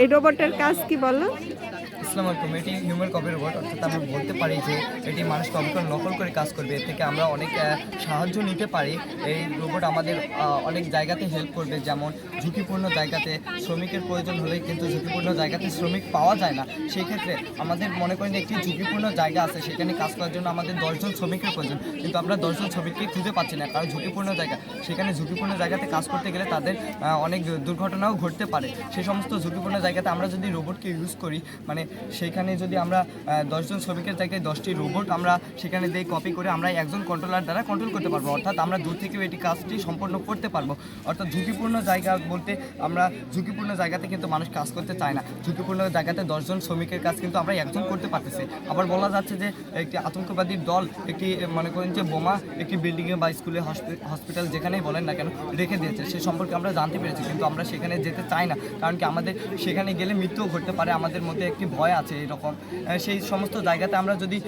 এই রোবটের কাজ কি বলো? ইসলাম আলাইকুম এটি হিউম্যান কপি রোবট অর্থাৎ আমরা বলতে পারি যে এটি মানুষ কপি নকল করে কাজ করবে। এর থেকে আমরা অনেক সাহায্য নিতে পারি। এই রোবট আমাদের অনেক জায়গাতে হেল্প করবে, যেমন ঝুঁকিপূর্ণ জায়গাতে শ্রমিকের প্রয়োজন হলে কিন্তু ঝুঁকিপূর্ণ জায়গাতে শ্রমিক পাওয়া যায় না। সেই ক্ষেত্রে আমাদের মনে করেন একটি ঝুঁকিপূর্ণ জায়গা আছে, সেখানে কাজ করার জন্য আমাদের দশজন শ্রমিকের প্রয়োজন। কিন্তু আমরা দশজন শ্রমিককে খুঁজে পাচ্ছি না, কারণ ঝুঁকিপূর্ণ জায়গা। সেখানে ঝুঁকিপূর্ণ জায়গাতে কাজ করতে গেলে তাদের অনেক দুর্ঘটনাও ঘটতে পারে। সেই সমস্ত ঝুঁকিপূর্ণ জায়গাতে আমরা যদি রোবটকে ইউজ করি মানে সেইখানে যদি আমরা দশজন শ্রমিকের জায়গায় দশটি রোবট আমরা সেখানে দিয়ে কপি করে আমরা একজন কন্ট্রোলার দ্বারা কন্ট্রোল করতে পারব। অর্থাৎ আমরা দূর থেকেও এটি কাজটি সম্পন্ন করতে পারব। অর্থাৎ ঝুঁকিপূর্ণ জায়গা বলতে আমরা ঝুঁকিপূর্ণ জায়গাতে কিন্তু মানুষ কাজ করতে চায় না। ঝুঁকিপূর্ণ জায়গাতে দশজন শ্রমিকের কাজ কিন্তু আমরা একজন করতে পারতেছি। আবার বলা যাচ্ছে যে একটি আতঙ্কবাদীর দল একটি মনে করেন যে বোমা একটি বিল্ডিংয়ে বা স্কুলে হসপিটাল যেখানেই বলেন না কেন রেখে দিয়েছে। সে সম্পর্কে আমরা জানতে পেরেছি, কিন্তু আমরা সেখানে যেতে চাই না। কারণ কি আমাদের সেখানে গেলে মৃত্যুও ঘটতে পারে। আমাদের মধ্যে একটি ভয় আছে এরকম। সেই সমস্ত জায়গাতে আমরা যদি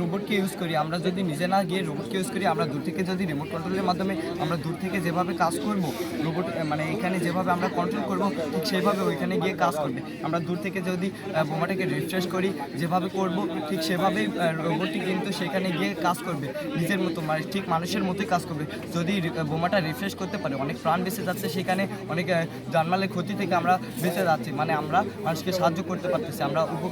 রোবটকে ইউজ করি, আমরা যদি নিজে না গিয়ে রোবটকে ইউজ করি, আমরা দূর থেকে যদি রিমোট কন্ট্রোলের মাধ্যমে আমরা দূর থেকে যেভাবে কাজ করব রোবট মানে এখানে যেভাবে আমরা কন্ট্রোল করব, ঠিক সেইভাবে ওইখানে গিয়ে কাজ করবে। আমরা দূর থেকে যদি বোমাটাকে রিফ্রেশ করি, যেভাবে করব, ঠিক সেভাবেই রোবটটি কিন্তু সেখানে গিয়ে কাজ করবে। নিজের মতো মানে ঠিক মানুষের মতোই কাজ করবে। যদি বোমাটা রিফ্রেশ করতে পারে, অনেক প্রাণ বেঁচে যাচ্ছে সেখানে, অনেক জানমালের ক্ষতি থেকে আমরা বেঁচে যাচ্ছি। মানে আমরা মানুষকে সাহায্য করতে পারতেছি, আমরা উপকৃত